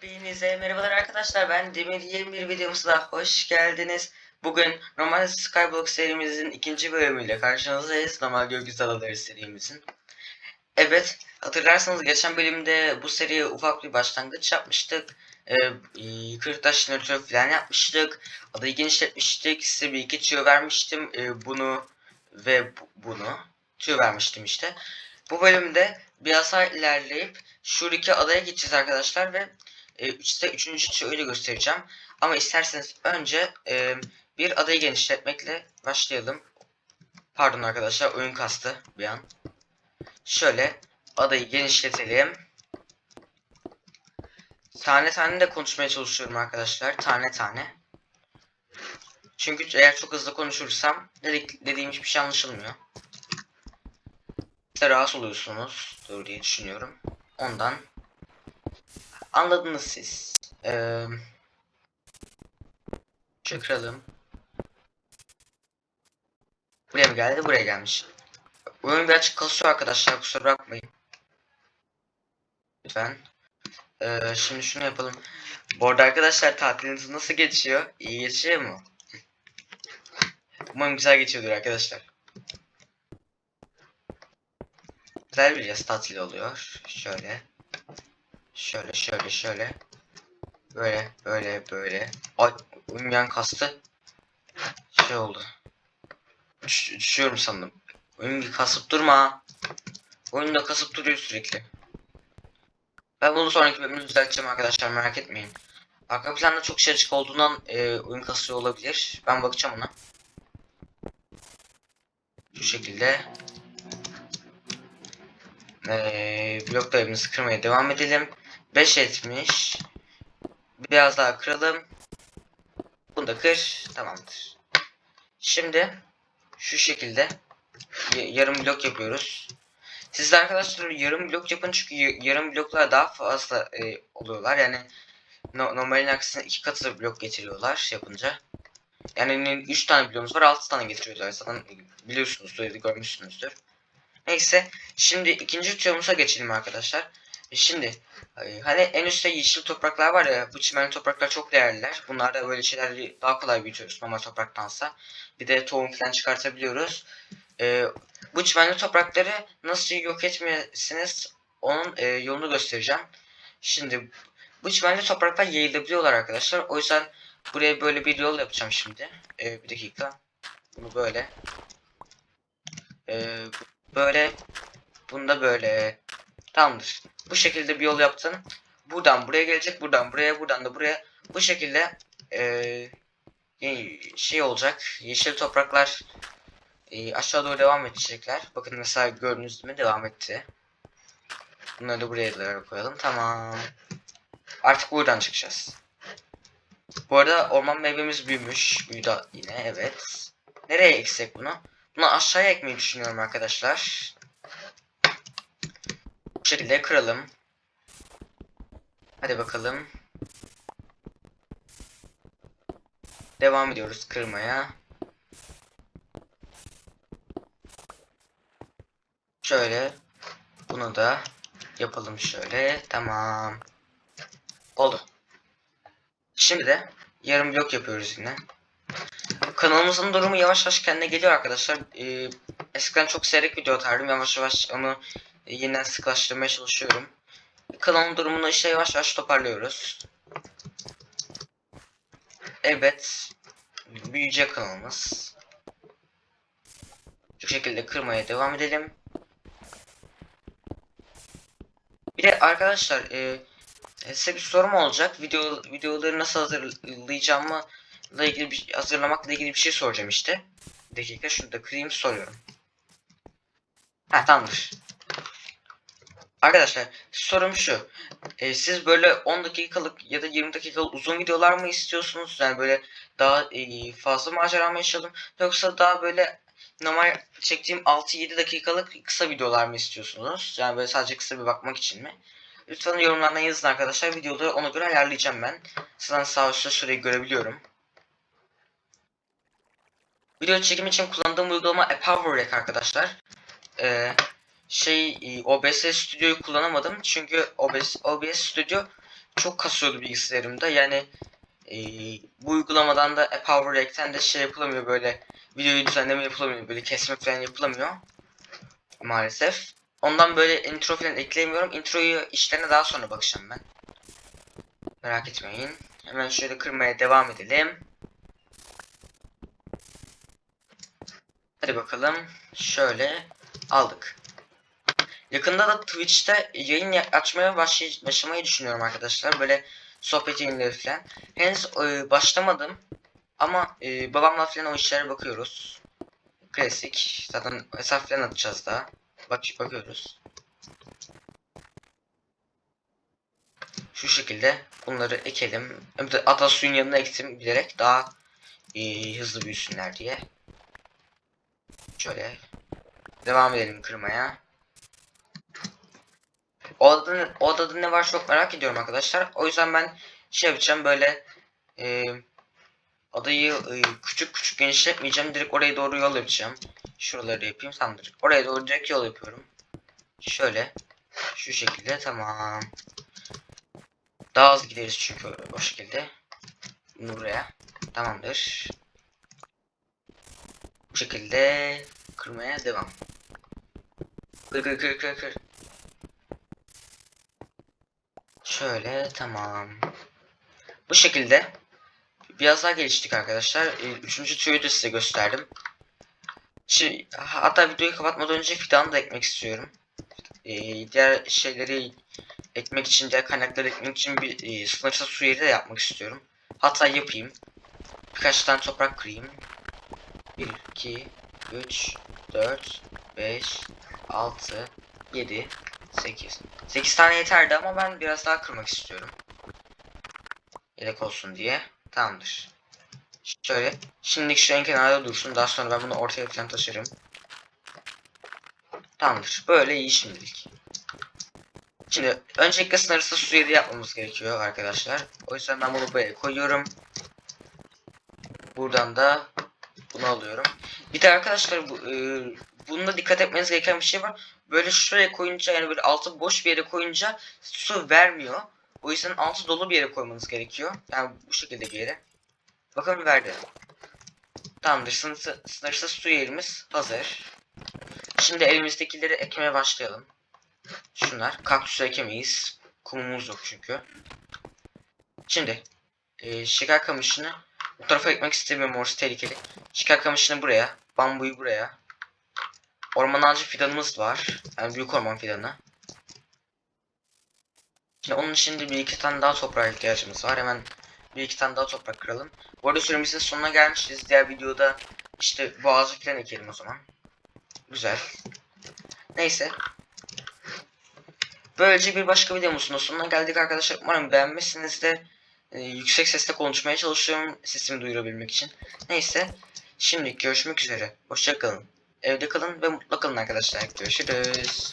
Hepinize merhabalar arkadaşlar ben Demir yeni bir videomuza hoş geldiniz. Bugün normal Skyblock serimizin ikinci bölümüyle karşınızdayız. Normal gökyüzü adaları serimizin. Evet hatırlarsanız geçen bölümde bu seriye ufak bir başlangıç yapmıştık. Ee, e, Kırktaş jeneratörü falan yapmıştık. Adayı genişletmiştik. Size bir iki tüyo vermiştim. Ee, bunu ve bu- bunu. Tüyo vermiştim işte. Bu bölümde biraz daha ilerleyip şuradaki adaya gideceğiz arkadaşlar ve e, size üçüncü tüyoyu da göstereceğim. Ama isterseniz önce e, bir adayı genişletmekle başlayalım. Pardon arkadaşlar oyun kastı bir an. Şöyle adayı genişletelim. Tane tane de konuşmaya çalışıyorum arkadaşlar. Tane tane. Çünkü eğer çok hızlı konuşursam dedik, dediğim hiçbir şey anlaşılmıyor. İşte rahatsız oluyorsunuz. Diye düşünüyorum. Ondan anladınız siz. Ee, çıkaralım. Buraya mı geldi? Buraya gelmiş. Oyun birazcık kasıyor arkadaşlar. Kusura bakmayın. Lütfen. Ee, şimdi şunu yapalım. Bu arada arkadaşlar tatiliniz nasıl geçiyor? İyi geçiyor mu? Umarım güzel geçiyordur arkadaşlar. Güzel bir yaz tatili oluyor. Şöyle. Şöyle şöyle şöyle. Böyle böyle böyle. Ay uyumayan kastı. Şey oldu. Düş, düşüyorum sandım. Oyun kasıp durma. Oyunda kasıp duruyor sürekli. Ben bunu sonraki bölümde düzelteceğim arkadaşlar merak etmeyin. Arka planda çok şey açık olduğundan e, oyun kasıyor olabilir. Ben bakacağım ona. Şu şekilde. Ee, bloklarımızı kırmaya devam edelim. 5 etmiş. Biraz daha kıralım. Bunu da kır. Tamamdır. Şimdi şu şekilde yarım blok yapıyoruz. Siz de arkadaşlar yarım blok yapın çünkü yarım bloklar daha fazla e, oluyorlar. Yani no normalin aksine iki katı blok getiriyorlar yapınca. Yani 3 tane bloğumuz var 6 tane getiriyorlar. Zaten biliyorsunuzdur ya da görmüşsünüzdür. Neyse şimdi ikinci tüyomuza geçelim arkadaşlar. E Şimdi e, hani en üstte yeşil topraklar var ya bu çimenli topraklar çok değerliler. Bunlarda böyle şeyleri daha kolay büyütüyoruz normal topraktansa. Bir de tohum falan çıkartabiliyoruz. E, bu çimenli toprakları nasıl yok etmeyesiniz onun e, yolunu göstereceğim. Şimdi bu çimenli topraklar yayılabiliyorlar arkadaşlar. O yüzden buraya böyle bir yol yapacağım şimdi. E, bir dakika. Bunu böyle. E, böyle. Bunda böyle. Tamamdır. Bu şekilde bir yol yaptım. Buradan buraya gelecek. Buradan buraya. Buradan da buraya. Bu şekilde eee, şey olacak. Yeşil topraklar eee, aşağı doğru devam edecekler. Bakın mesela gördüğünüz gibi devam etti. Bunları da buraya koyalım. Tamam. Artık buradan çıkacağız. Bu arada orman meyvemiz büyümüş. Büyüdü yine evet. Nereye eksek bunu? Bunu aşağıya ekmeyi düşünüyorum arkadaşlar. Şekilde kıralım. Hadi bakalım. Devam ediyoruz kırmaya. Şöyle. Bunu da yapalım şöyle. Tamam. Oldu. Şimdi de yarım blok yapıyoruz yine. Kanalımızın durumu yavaş yavaş kendine geliyor arkadaşlar. Ee, eskiden çok seyrek video atardım. Yavaş yavaş onu yeniden sıklaştırmaya çalışıyorum. Kanalın durumunu işte yavaş yavaş toparlıyoruz. Evet. Büyüyecek kanalımız. Şu şekilde kırmaya devam edelim. Bir de arkadaşlar e, size bir sorum olacak. Video videoları nasıl hazırlayacağımı ile ilgili bir, hazırlamakla ilgili bir şey soracağım işte. Bir dakika şunu da kırayım soruyorum. Ha tamamdır. Arkadaşlar sorum şu. Ee, siz böyle 10 dakikalık ya da 20 dakikalık uzun videolar mı istiyorsunuz? Yani böyle daha e, fazla macera mı yaşayalım? Yoksa daha böyle normal çektiğim 6-7 dakikalık kısa videolar mı istiyorsunuz? Yani böyle sadece kısa bir bakmak için mi? Lütfen yorumlardan yazın arkadaşlar. Videoları ona göre ayarlayacağım ben. Sizden sağ üstte süreyi görebiliyorum. Video çekim için kullandığım uygulama AppHoverRec arkadaşlar. Ee, şey e, OBS Studio'yu kullanamadım çünkü OBS, OBS Studio çok kasıyordu bilgisayarımda. Yani e, bu uygulamadan da Power Rack'ten de şey yapılamıyor böyle videoyu düzenleme yapılamıyor. Böyle kesme falan yapılamıyor. Maalesef. Ondan böyle intro falan ekleyemiyorum. Introyu işlerine daha sonra bakacağım ben. Merak etmeyin. Hemen şöyle kırmaya devam edelim. Hadi bakalım. Şöyle aldık. Yakında da Twitch'te yayın ya- açmaya başlay başlamayı düşünüyorum arkadaşlar. Böyle sohbet yayınları falan. Henüz e, başlamadım. Ama e, babamla falan o işlere bakıyoruz. Klasik. Zaten hesap falan atacağız daha. Bak bakıyoruz. Şu şekilde bunları ekelim. Bir de ata suyun yanına ektim bilerek daha e, hızlı büyüsünler diye. Şöyle devam edelim kırmaya. O adada, o adada ne var çok merak ediyorum arkadaşlar. O yüzden ben şey yapacağım böyle e, adayı e, küçük küçük genişletmeyeceğim. Direkt oraya doğru yol yapacağım. Şuraları yapayım tamamdır. Oraya doğru direkt yol yapıyorum. Şöyle. Şu şekilde tamam. Daha hızlı gideriz çünkü o şekilde. Buraya. Tamamdır. Bu şekilde kırmaya devam. Kır kır kır kır kır. Şöyle tamam. Bu şekilde biraz daha geliştik arkadaşlar. Ee, Üçüncü tüyü de size gösterdim. Şimdi, hatta videoyu kapatmadan önce fidanı da ekmek istiyorum. Ee, diğer şeyleri ekmek için, diğer kaynakları ekmek için bir e, sınırsız su yeri de yapmak istiyorum. Hatta yapayım. Birkaç tane toprak kırayım. 1, 2, 3, 4, 5, 6, 7, 8. 8 tane yeterdi ama ben biraz daha kırmak istiyorum. Yedek olsun diye. Tamamdır. Şöyle. Şimdilik şu en kenarda dursun. Daha sonra ben bunu ortaya falan taşırım. Tamamdır. Böyle iyi şimdilik. Şimdi öncelikle sınırsız su yeri yapmamız gerekiyor arkadaşlar. O yüzden ben bunu buraya koyuyorum. Buradan da bunu alıyorum. Bir de arkadaşlar bu, e, bunda dikkat etmeniz gereken bir şey var. Böyle şuraya koyunca yani böyle altı boş bir yere koyunca su vermiyor. O yüzden altı dolu bir yere koymanız gerekiyor. Yani bu şekilde bir yere. Bakın verdi. Tamamdır. Sınırsız, sınırsız su yerimiz hazır. Şimdi elimizdekileri ekmeye başlayalım. Şunlar. Kaktüsü ekemeyiz. Kumumuz yok çünkü. Şimdi e, şeker kamışını bu tarafa ekmek istemiyorum orası tehlikeli. Şeker kamışını buraya. Bambuyu buraya. Orman ağacı fidanımız var. Yani büyük orman fidanı. Şimdi onun de bir iki tane daha toprağa ihtiyacımız var. Hemen bir iki tane daha toprak kıralım. Bu arada süremizin sonuna gelmişiz. Diğer videoda işte bu ağacı falan ekelim o zaman. Güzel. Neyse. Böylece bir başka videomuzun sonuna geldik arkadaşlar. Umarım beğenmişsinizdir. Ee, yüksek sesle konuşmaya çalışıyorum sesimi duyurabilmek için. Neyse. Şimdi görüşmek üzere. Hoşçakalın. Evde kalın ve mutlu kalın arkadaşlar. Görüşürüz.